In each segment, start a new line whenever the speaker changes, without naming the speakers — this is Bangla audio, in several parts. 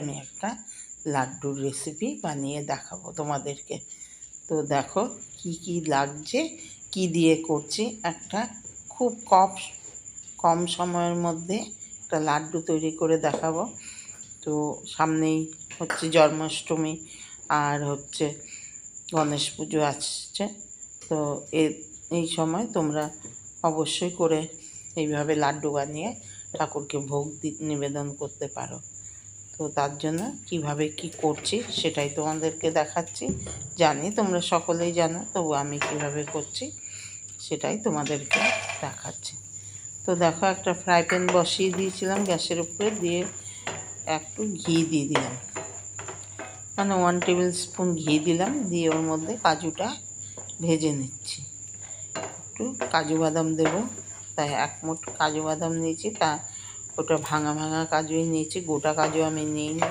আমি একটা লাড্ডুর রেসিপি বানিয়ে দেখাবো তোমাদেরকে। তো দেখো কি কি লাগছে, কি দিয়ে করছি। একটা খুব কম কম সময়ের মধ্যে একটা লাড্ডু তৈরি করে দেখাবো। তো সামনেই হচ্ছে জন্মাষ্টমী আর হচ্ছে গণেশ পুজো আসছে। তো এই সময় তোমরা অবশ্যই করে এইভাবে লাড্ডু বানিয়ে ঠাকুরকে ভোগ নিবেদন করতে পারো। তো তার জন্য কীভাবে কি করছি সেটাই তোমাদেরকে দেখাচ্ছি। জানি তোমরা সকলেই জানো, তবু আমি কীভাবে করছি সেটাই তোমাদেরকে দেখাচ্ছি। তো দেখো, একটা ফ্রাই প্যান বসিয়ে দিয়েছিলাম গ্যাসের উপরে, দিয়ে একটু ঘি দিয়ে দিলাম। মানে ওয়ান টেবিল স্পুন ঘি দিলাম, দিয়ে ওর মধ্যে কাজুটা ভেজে নিচ্ছি। একটু কাজু বাদাম দেবো, তাই এক মুঠ কাজু বাদাম নিয়েছি। তা ওটা ভাঙা ভাঙা কাজুই নিয়েছি, গোটা কাজু আমি নিইনি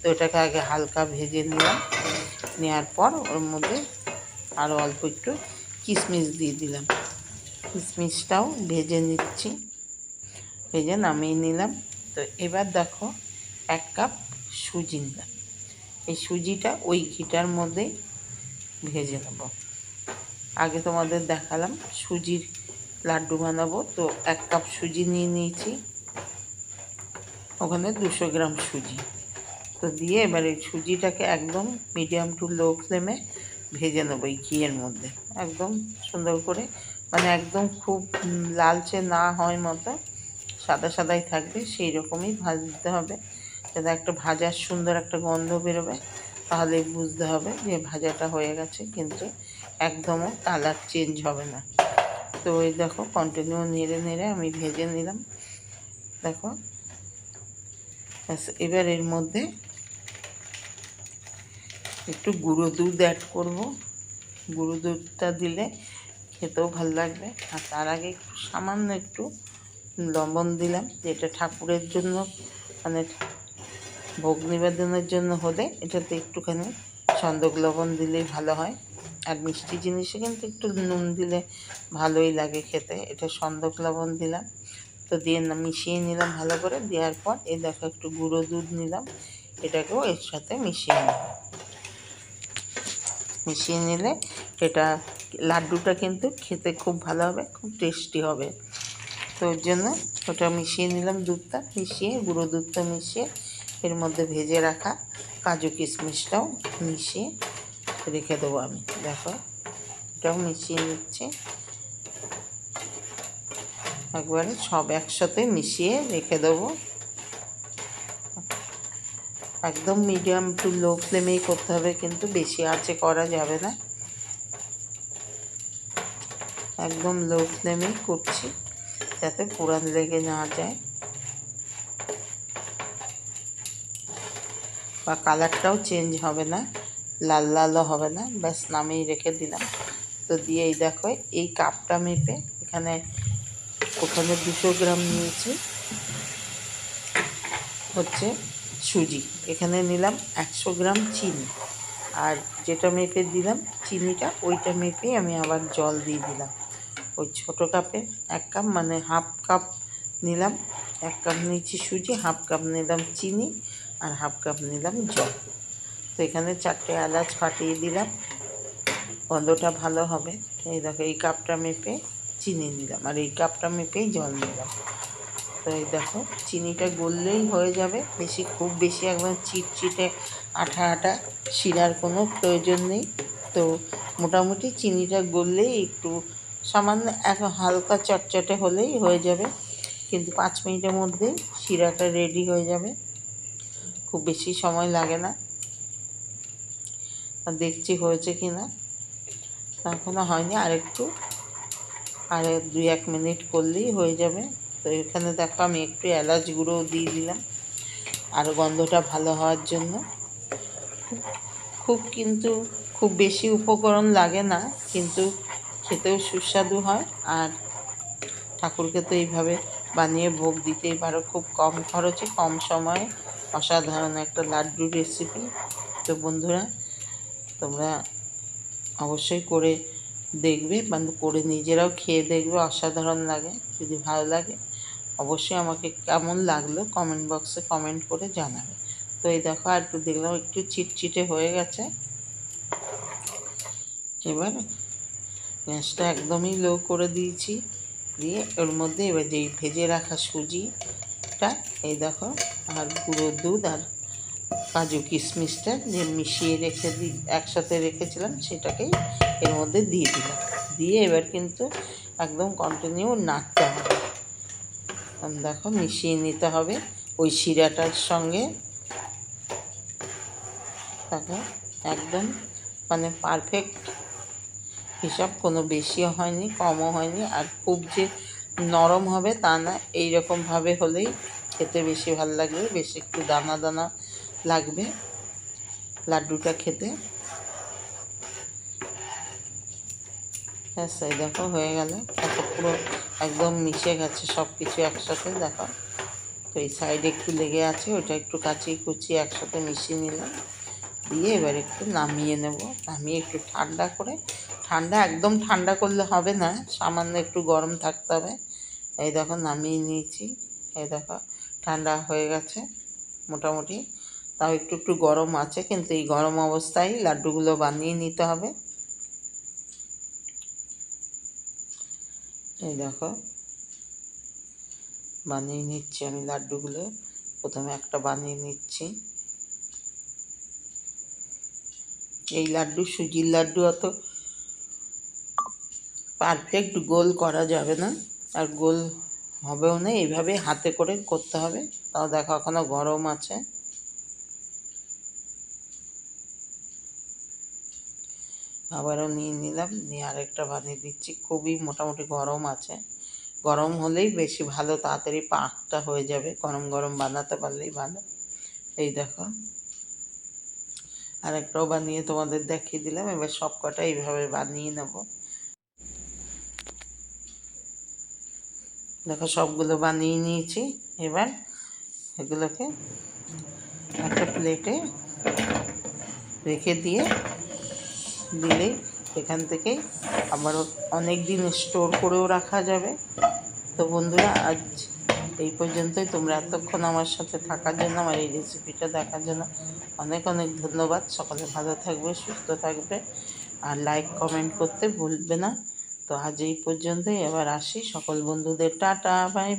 তো এটাকে আগে হালকা ভেজে নিলাম। নেওয়ার পর ওর মধ্যে আরও অল্প একটু কিশমিশ দিয়ে দিলাম। কিশমিশটাও ভেজে নিচ্ছি। ভেজে নামিয়ে নিলাম। তো এবার দেখো, এক কাপ সুজি নিলাম। এই সুজিটা ওই ঘিটার মধ্যেই ভেজে নেব। আগে তোমাদের দেখালাম সুজির লাড্ডু বানাবো। তো এক কাপ সুজি নিয়ে নিয়েছি। ওখানে দুশো গ্রাম সুজি। তো দিয়ে এবার এই সুজিটাকে একদম মিডিয়াম টু লো ফ্লেমে ভেজে নেব এই ঘিয়ের মধ্যে। একদম সুন্দর করে মানে একদম খুব লালচে না হয় মতো, সাদা সাদাই থাকবে, সেই রকমই ভাজতে হবে। যাতে একটা ভাজার সুন্দর একটা গন্ধ বেরোবে, তাহলে বুঝতে হবে যে ভাজাটা হয়ে গেছে, কিন্তু একদমও কালার চেঞ্জ হবে না। তো ওই দেখো কন্টিনিউ নেড়ে নেড়ে আমি ভেজে নিলাম। দেখো ব্যাস, এবার এর মধ্যে একটু গুঁড়ো দুধ অ্যাড করব। গুঁড়ো দুধটা দিলে খেতেও ভালো লাগবে। আর তার আগে একটু সামান্য একটু লবণ দিলাম যেটা ঠাকুরের জন্য মানে ভোগ নিবেদনের জন্য হলে এটাতে একটুখানি সন্দক লবণ দিলেই ভালো হয়। আর মিষ্টি জিনিসে কিন্তু একটু নুন দিলে ভালোই লাগে খেতে। এটা সন্দক লবণ দিলাম। তো দিয়ে না, মিশিয়ে নিলাম ভালো করে। দেওয়ার পর এই দেখো একটু গুঁড়ো দুধ নিলাম, এটাকেও এর সাথে মিশিয়ে নিলাম মিশিয়ে নিলে এটা লাড্ডুটা কিন্তু খেতে খুব ভালো হবে, খুব টেস্টি হবে। তো ওর জন্য ওটা মিশিয়ে নিলাম দুধটা, মিশিয়ে গুঁড়ো দুধটা মিশিয়ে এর মধ্যে ভেজে রাখা কাজু কিশমিশটাও মিশিয়ে রেখে দেবো আমি। দেখো, এটাও মিশিয়ে নিচ্ছি। একবারে সব একসাথে মিশিয়ে রেখে দেবো। একদম মিডিয়াম টু লো ফ্লেমেই করতে হবে, কিন্তু বেশি আঁচে করা যাবে না। একদম লো ফ্লেমেই করছি, যাতে পোড়ান লেগে না যায়। বা কালারটাও চেঞ্জ হবে না, লাল লালও হবে না, ব্যাস নামেই রেখে দিলাম। তো দিয়ে এই দেখো, এই কাপটা মেপে এখানে ওখানে দুশো গ্রাম নিয়েছি, হচ্ছে সুজি। এখানে নিলাম একশো গ্রাম চিনি। আর যেটা মেপে দিলাম চিনিটা, ওইটা মেপে আমি আবার জল দিয়ে দিলাম। ওই ছোটো কাপে এক কাপ মানে হাফ কাপ নিলাম, এক কাপ নিয়েছি সুজি, হাফ কাপ নিলাম চিনি আর হাফ কাপ নিলাম জল। তো এখানে চারটে এলাচ ফাটিয়ে দিলাম। গন্ধটা ভালো হবে। এই দেখো, এই কাপটা মেপে চিনি নিলাম। আর এই কাপটা মেপেই জল নিলাম তো এই দেখো, চিনিটা গললেই হয়ে যাবে। বেশি, খুব বেশি একদম চিটচিটে আঠা আঠা শিরার কোনো প্রয়োজন নেই। তো মোটামুটি চিনিটা গললেই একটু সামান্য এক হালকা চটচটে হলেই হয়ে যাবে। কিন্তু পাঁচ মিনিটের মধ্যে শিরাটা রেডি হয়ে যাবে। খুব বেশি সময় লাগে না। দেখছি হয়েছে কি না এখনও হয়নি। আরেকটু আর দুই এক মিনিট করলেই হয়ে যাবে। তো এখানে দেখো আমি একটু এলাচ গুঁড়ো দিয়ে দিলাম। আর গন্ধটা ভালো হওয়ার জন্য। খুব- কিন্তু খুব বেশি উপকরণ লাগে না, কিন্তু খেতেও সুস্বাদু হয়। আর ঠাকুরকে তো এইভাবে বানিয়ে ভোগ দিতেই পারো, খুব কম খরচে, কম সময়ে। অসাধারণ একটা লাড্ডু রেসিপি তো বন্ধুরা, তোমরা অবশ্যই করে দেখবে বা করে নিজেরাও খেয়ে দেখবে, অসাধারণ লাগে, যদি ভালো লাগে অবশ্যই আমাকে কেমন লাগল কমেন্ট বক্সে কমেন্ট করে জানাবে। তো তো এই দেখো আর একটু দেখলাম, একটু চিটচিটে হয়ে গেছে। এবার গ্যাসটা একদমই লো করে দিয়েছি, দিয়ে ওর মধ্যে এবার যেই ভেজে রাখা সুজিটা, এই দেখো আর গুঁড়ো দুধ আর কাজু কিশমিশটা যে মিশিয়ে রেখে দি, একসাথে রেখেছিলাম, সেটাকেই এর মধ্যে দিয়ে দিলাম। দিয়ে এবার কিন্তু একদম কন্টিনিউ নাড়তে হবে। দেখো মিশিয়ে নিতে হবে ওই শিরাটার সঙ্গে। দেখো একদম মানে পারফেক্ট হিসাব, কোনো বেশিও হয়নি, কমও হয়নি। আর খুব যে নরম হবে তা না এইরকমভাবে হলেই খেতে বেশি ভালো লাগবে। বেশি একটু দানা দানা লাগবে লাড্ডুটা খেতে। হ্যাঁ দেখো, হয়ে গেল। কত পুরো একদম মিশে গেছে সব কিছু একসাথে, দেখো। তো এই সাইডে একটু লেগে আছে, ওটা একটু কাচিয়ে কুচিয়ে একসাথে মিশিয়ে নিলাম। দিয়ে এবার একটু নামিয়ে নেব। নামিয়ে একটু ঠান্ডা করে, ঠান্ডা একদম ঠান্ডা করলে হবে না, সামান্য একটু গরম থাকতে হবে। এই দেখো, নামিয়ে নিয়েছি। এই দেখো, ঠান্ডা হয়ে গেছে মোটামুটি। তাও একটু একটু গরম আছে, কিন্তু এই গরম অবস্থায় লাড্ডুগুলো বানিয়ে নিতে হবে। এই দেখো, বানিয়ে নিচ্ছি আমি লাড্ডুগুলো। প্রথমে একটা বানিয়ে নিচ্ছি। এই লাড্ডু, সুজির লাড্ডু অত পারফেক্ট গোল করা যাবে না, আর গোল হবেও না, এইভাবে হাতে করে করতে হবে। তাও দেখো এখনও গরম আছে। আবারও নিয়ে নিলাম। নিয়ে আরেকটা বানিয়ে দিচ্ছি। খুবই মোটামুটি গরম আছে। গরম হলেই বেশি ভালো, তাড়াতাড়ি পাকটা হয়ে যাবে। গরম গরম বানাতে পারলেই ভালো। এই দেখো। আরেকটাও বানিয়ে তোমাদের দেখিয়ে দিলাম। এবার সব কটা এইভাবে বানিয়ে নেব। দেখো, সবগুলো বানিয়ে নিয়েছি। এবার এগুলোকে একটা প্লেটে রেখে দিয়ে দিলেই এখান থেকে আবারও অনেক দিন স্টোর করেও রাখা যাবে। তো বন্ধুরা, আজ এই পর্যন্তই। তোমরা এতক্ষণ আমার সাথে থাকার জন্য, আমার এই রেসিপিটা দেখার জন্য অনেক অনেক ধন্যবাদ। সকলে ভালো থাকবে, সুস্থ থাকবে। আর লাইক কমেন্ট করতে ভুলবে না। তো আজ এই পর্যন্তই। এবার আসি সকল বন্ধুদের। Tata bye